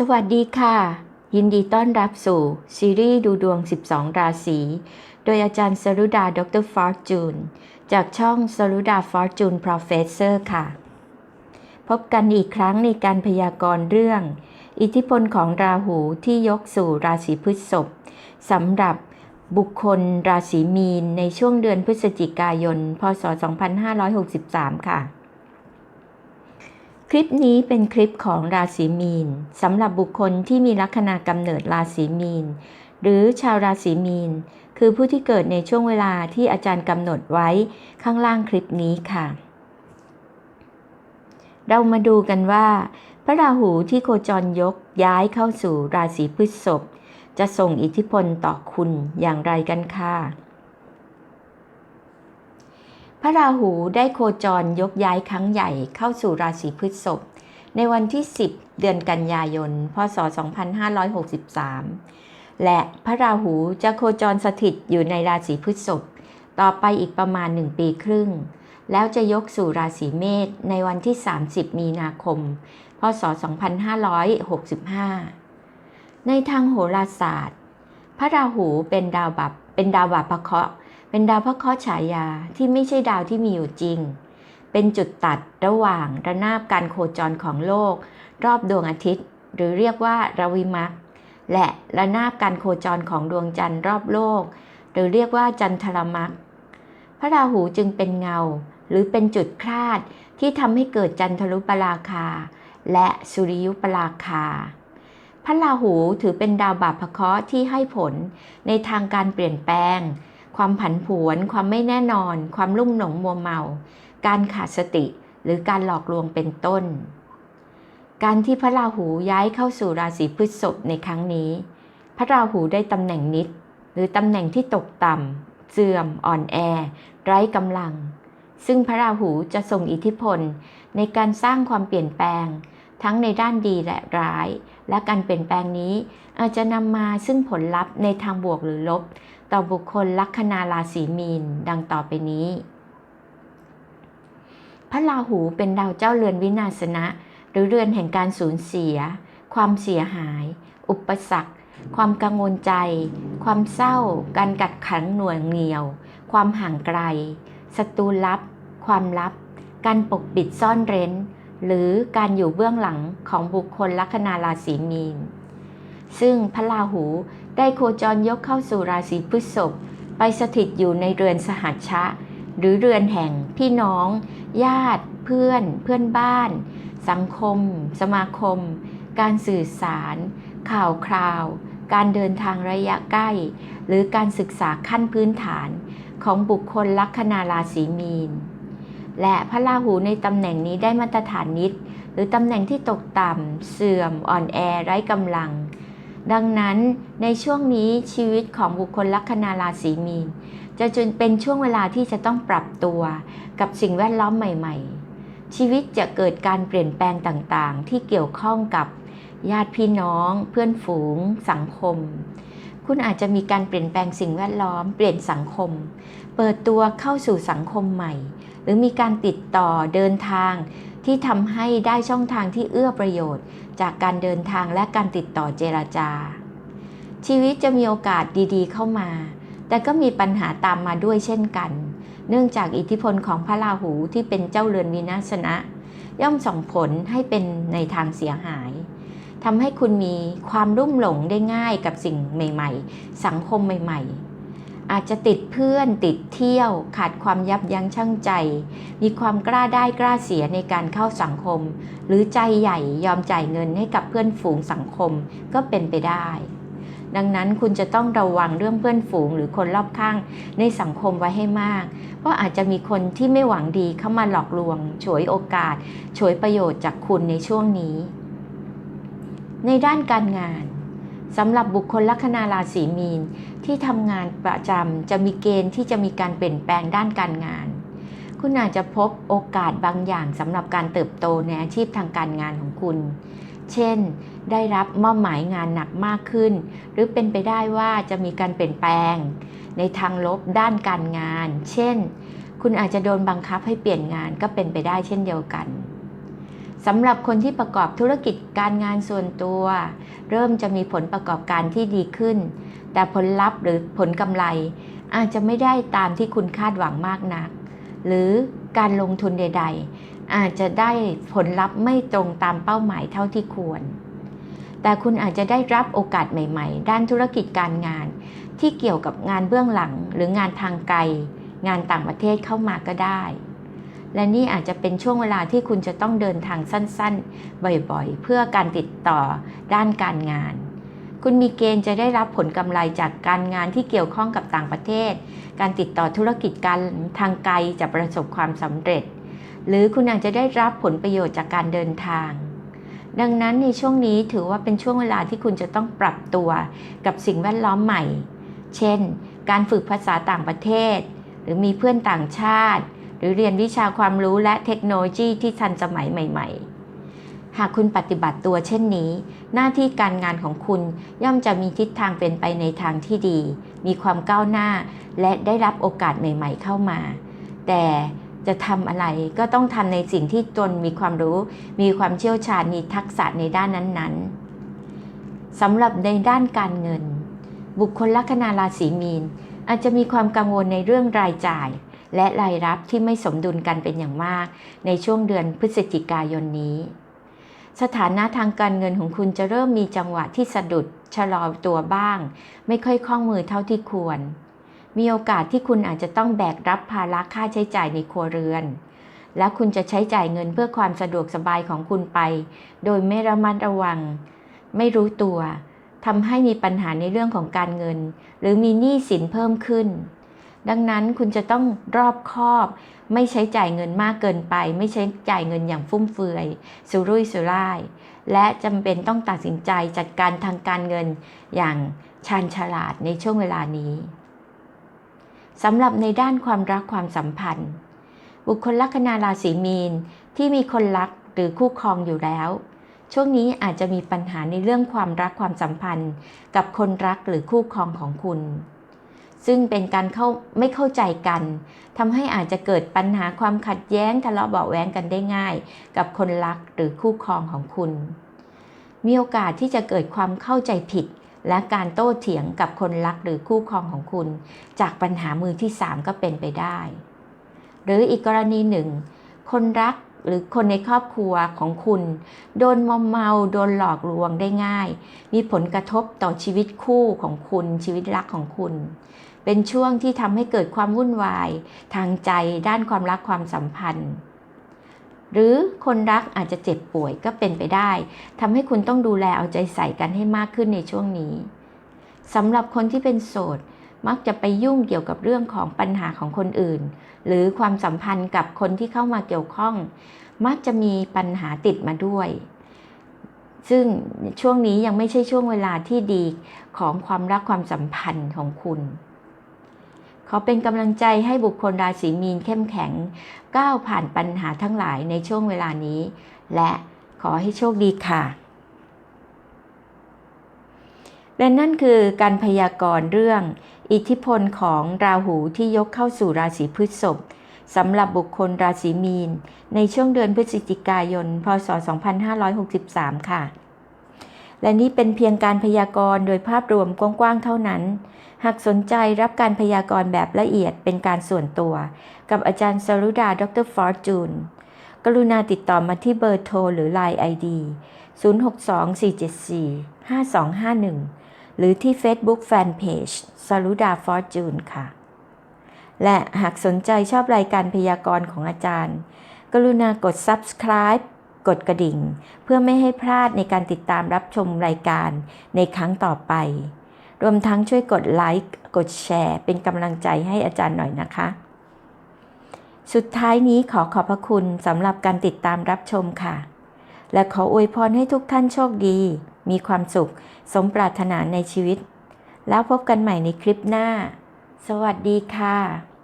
สวัสดีค่ะ ยินดีต้อนรับสู่ ซีรีส์ดูดวง 12 ราศี โดยอาจารย์สรุดา ดรฟอร์จูน จากช่องสรุดาฟอร์จูน p ร o เฟสเซอร์ค่ะ พบกันอีกครั้งในการพยากรณ์เรื่อง อิทธิพลของราหูที่ยกสู่ราศีพฤษภสำหรับบุคคลราศีมีนในช่วงเดือนพฤศจิกายน พศ 2563 ค่ะ คลิปนี้เป็นคลิปของราศีมีนสำหรับบุคคลที่มีลัคนากำเนิดราศีมีน หรือชาวราศีมีน คือผู้ที่เกิดในช่วงเวลาที่อาจารย์กำหนดไว้ข้างล่างคลิปนี้ค่ะ เรามาดูกันว่า พระราหูที่โคจรยกย้ายเข้าสู่ราศีพฤษภจะส่งอิทธิพลต่อคุณอย่างไรกันค่ะ ระราหูได้โคจรยกย้ายครั้งใหญ่เข้าสู่ราศีพฤษภในวันที่ 10 เดือนกันยายน พศ 2563 และพระราหูจะโคจรสถิตอยู่ในราศีพฤษภต่อไปอีกประมาณ 1 ปีครึ่ง แล้วจะยกสู่ราศีเมษในวันที่ 30 มีนาคม พศ 2565 ในทางโหราศาสตร์ พระราหูเป็นดาวบับเป็นดาวบาประเคราะห์ เป็นดาวพระเคราะห์ฉายาที่ไม่ใช่ดาวที่มีอยู่จริง เป็นจุดตัดระหว่างระนาบการโคจรของโลก รอบดวงอาทิตย์ หรือเรียกว่าระวิมักและระนาบการโคจรของดวงจันทร์รอบโลก หรือเรียกว่าจันทรมักพระราหูจึงเป็นเงา หรือเป็นจุดคลาดที่ทำให้เกิดจันทรุปราคา และสุริยุปราคา พระราหูถือเป็นดาวบาปพระเคราะห์ที่ให้ผลในทางการเปลี่ยนแปลง ความผันผวน ความไม่แน่นอน ความลุ่มหลงมัวเมา การขาดสติ หรือการหลอกลวงเป็นต้น การที่พระราหูย้ายเข้าสู่ราศีพฤษภในครั้งนี้ พระราหูได้ตำแหน่งนิด หรือตำแหน่งที่ตกต่ำเสื่อม อ่อนแอ ไร้กำลัง ซึ่งพระราหูจะส่งอิทธิพล ในการสร้างความเปลี่ยนแปลง ทั้งในด้านดีและร้าย และการเปลี่ยนแปลงนี้อาจจะนำมาซึ่งผลลัพธ์ในทางบวกหรือลบ ต่อบุคคลลัคนาราศีมีน ดังต่อไปนี้ พระราหูเป็นดาวเจ้าเรือนวินาศนะ หรือเรือนแห่งการสูญเสีย ความเสียหาย อุปสรรค ความกังวลใจ ความเศร้า การกัดขังหน่วยเหนียว ความห่างไกล ศัตรูลับ ความลับ การปกปิดซ่อนเร้น หรือการอยู่เบื้องหลังของบุคคลลัคนาราศีมีนซึ่งพระราหู ได้โคจรยกเข้าสู่ราศีพฤษภไปสถิตอยู่ในเรือนสหัชชะ หรือเรือนแห่งพี่น้อง ญาติ เพื่อน เพื่อนบ้าน สังคม สมาคม การสื่อสาร ข่าวคราว การเดินทางระยะใกล้ หรือการศึกษาขั้นพื้นฐานของบุคคลลัคนาราศีมีน และพระราหูในตำแหน่งนี้ได้มาตรฐานนิด หรือตำแหน่งที่ตกต่ำเสื่อมอ่อนแอไร้กำลัง ดังนั้นในช่วงนี้ชีวิตของบุคคลลัคนาราศีมีน จะจนเป็นช่วงเวลาที่จะต้องปรับตัวกับสิ่งแวดล้อมใหม่ ๆ ชีวิตจะเกิดการเปลี่ยนแปลงต่างๆ ที่เกี่ยวข้องกับญาติพี่น้อง เพื่อนฝูง สังคม คุณอาจจะมีการเปลี่ยนแปลงสิ่งแวดล้อม เปลี่ยนสังคม เปิดตัวเข้าสู่สังคมใหม่ หรือมีการติดต่อเดินทาง ที่ทำให้ได้ช่องทางที่เอื้อประโยชน์ จากการเดินทางและการติดต่อเจราจา ชีวิตจะมีโอกาสดีๆ เข้ามา แต่ก็มีปัญหาตามมาด้วยเช่นกัน เนื่องจากอิทธิพลของพระราหูที่เป็นเจ้าเรือนวินาศนะ ย่อมส่งผลให้เป็นในทางเสียหายทำให้คุณมีความรุ่มหลงได้ง่ายกับสิ่งใหม่ ๆ สังคมใหม่ ๆ อาจจะติดเพื่อนติดเที่ยว ขาดความยับยั้งชั่งใจ มีความกล้าได้กล้าเสียในการเข้าสังคม หรือใจใหญ่ยอมจ่ายเงินให้กับเพื่อนฝูงสังคมก็เป็นไปได้ ดังนั้นคุณจะต้องระวังเรื่องเพื่อนฝูงหรือคนรอบข้างในสังคมไว้ให้มาก เพราะอาจจะมีคนที่ไม่หวังดีเข้ามาหลอกลวงฉวยโอกาสฉวยประโยชน์จากคุณในช่วงนี้ ในด้านการงาน สำหรับบุคคลลัคนาราศีมีนที่ทำงานประจำจะมีเกณฑ์ที่จะมีการเปลี่ยนแปลงด้านการงาน คุณอาจจะพบโอกาสบางอย่างสำหรับการเติบโตในอาชีพทางการงานของคุณ เช่น ได้รับมอบหมายงานหนักมากขึ้น หรือเป็นไปได้ว่าจะมีการเปลี่ยนแปลง ในทางลบด้านการงาน เช่น คุณอาจจะโดนบังคับให้เปลี่ยนงานก็เป็นไปได้เช่นเดียวกัน สำหรับคนที่ประกอบธุรกิจการงานส่วนตัว เริ่มจะมีผลประกอบการที่ดีขึ้น แต่ผลลัพธ์หรือผลกำไร อาจจะไม่ได้ตามที่คุณคาดหวังมากนัก หรือการลงทุนใด ๆ อาจจะได้ผลลัพธ์ไม่ตรงตามเป้าหมายเท่าที่ควร แต่คุณอาจจะได้รับโอกาสใหม่ ๆ ด้านธุรกิจการงาน ที่เกี่ยวกับงานเบื้องหลังหรืองานทางไกล งานต่างประเทศเข้ามาก็ได้ และนี่อาจจะเป็นช่วงเวลาที่คุณจะต้องเดินทางสั้นๆ บ่อยๆ เพื่อการติดต่อด้านการงาน คุณมีเกณฑ์จะได้รับผลกำไรจากการงานที่เกี่ยวข้องกับต่างประเทศ การติดต่อธุรกิจการทางไกลจะประสบความสำเร็จ หรือคุณอาจจะได้รับผลประโยชน์จากการเดินทาง ดังนั้นในช่วงนี้ถือว่าเป็นช่วงเวลาที่คุณจะต้องปรับตัวกับสิ่งแวดล้อมใหม่ เช่น การฝึกภาษาต่างประเทศ หรือมีเพื่อนต่างชาติ หรือเรียนวิชาความรู้และเทคโนโลยีที่ทันสมัยใหม่ ๆ หากคุณปฏิบัติตัวเช่นนี้ หน้าที่การงานของคุณย่อมจะมีทิศทางเป็นไปในทางที่ดี มีความก้าวหน้า และได้รับโอกาสใหม่ ๆ เข้ามา แต่จะทำอะไรก็ต้องทำในสิ่งที่ตนมีความรู้ มีความเชี่ยวชาญมีทักษะในด้านนั้นๆสำหรับในด้านการเงิน บุคคลลัคนาราศีมีนอาจจะมีความกังวลในเรื่องรายจ่าย และรายรับที่ไม่สมดุลกันเป็นอย่างมาก ในช่วงเดือนพฤศจิกายนนี้ สถานะทางการเงินของคุณจะเริ่มมีจังหวะที่สะดุดชะลอตัวบ้าง ไม่ค่อยคล่องมือเท่าที่ควร มีโอกาสที่คุณอาจจะต้องแบกรับภาระค่าใช้จ่ายในครัวเรือน และคุณจะใช้จ่ายเงินเพื่อความสะดวกสบายของคุณไป โดยไม่ระมัดระวัง ไม่รู้ตัวทำให้มีปัญหาในเรื่องของการเงิน หรือมีหนี้สินเพิ่มขึ้น ดังนั้นคุณจะต้องรอบคอบ ไม่ใช้จ่ายเงินมากเกินไป ไม่ใช้จ่ายเงินอย่างฟุ่มเฟือยสุรุ่ยสุร่าย และจำเป็นต้องตัดสินใจจัดการทางการเงินอย่างชาญฉลาดในช่วงเวลานี้สำหรับในด้านความรักความสัมพันธ์ บุคคลลัคนาราศีมีนที่มีคนรักหรือคู่ครองอยู่แล้ว ช่วงนี้อาจจะมีปัญหาในเรื่องความรักความสัมพันธ์ กับคนรักหรือคู่ครองของคุณ ซึ่งเป็นการเข้าไม่เข้าใจกันทำให้อาจจะเกิดปัญหาความขัดแย้งทะเลาะเบาะแว้งกันได้ง่าย กับคนรักหรือคู่ครองของคุณ มีโอกาสที่จะเกิดความเข้าใจผิด และการโต้เถียงกับคนรักหรือคู่ครองของคุณ จากปัญหามือที่ 3 ก็เป็นไปได้ หรืออีกกรณีหนึ่ง คนรัก หรือคนในครอบครัวของคุณ โดนมอมเมาโดนหลอกลวงได้ง่าย มีผลกระทบต่อชีวิตคู่ของคุณ ชีวิตรักของคุณ เป็นช่วงที่ทำให้เกิดความวุ่นวาย ทางใจด้านความรักความสัมพันธ์ หรือคนรักอาจจะเจ็บป่วยก็เป็นไปได้ทำให้คุณต้องดูแลเอาใจใส่กันให้มากขึ้นในช่วงนี้สำหรับคนที่เป็นโสด มักจะไปยุ่งเกี่ยวกับเรื่องของปัญหาของคนอื่น หรือความสัมพันธ์กับคนที่เข้ามาเกี่ยวข้อง มักจะมีปัญหาติดมาด้วย ซึ่งช่วงนี้ยังไม่ใช่ช่วงเวลาที่ดีของความรักความสัมพันธ์ของคุณขอเป็นกำลังใจให้บุคคลราศีมีนเข้มแข็ง ก้าวผ่านปัญหาทั้งหลายในช่วงเวลานี้ และขอให้โชคดีค่ะ และนั่นคือการพยากรณ์เรื่อง อิทธิพลของราหูที่ยกเข้าสู่ราศีพฤษภสำหรับบุคคลราศีมีน ในช่วงเดือนพฤศจิกายน พศ 2563 ค่ะ และนี่เป็นเพียงการพยากรณ์โดยภาพรวมกว้างๆเท่านั้น หากสนใจรับการพยากรณ์แบบละเอียดเป็นการส่วนตัว กับอาจารย์สรุดา ดรฟอร์จูน กรุณาติดต่อมาที่เบอร์โทรหรือ Line ID 0624745251 หรือที่ Facebook Fanpage สรุดาฟอร์จูนค่ะ และหากสนใจชอบรายการพยากรณ์ของอาจารย์ กรุณากด subscribe กดกระดิ่ง เพื่อไม่ให้พลาดในการติดตามรับชมรายการในครั้งต่อไป รวมทั้งช่วยกดไลค์กดแชร์ เป็นกำลังใจให้อาจารย์หน่อยนะคะ สุดท้ายนี้ขอขอบพระคุณสำหรับการติดตามรับชมค่ะ และขออวยพรให้ทุกท่านโชคดี มีความสุข สมปรารถนาในชีวิต แล้วพบกันใหม่ในคลิปหน้า สวัสดีค่ะ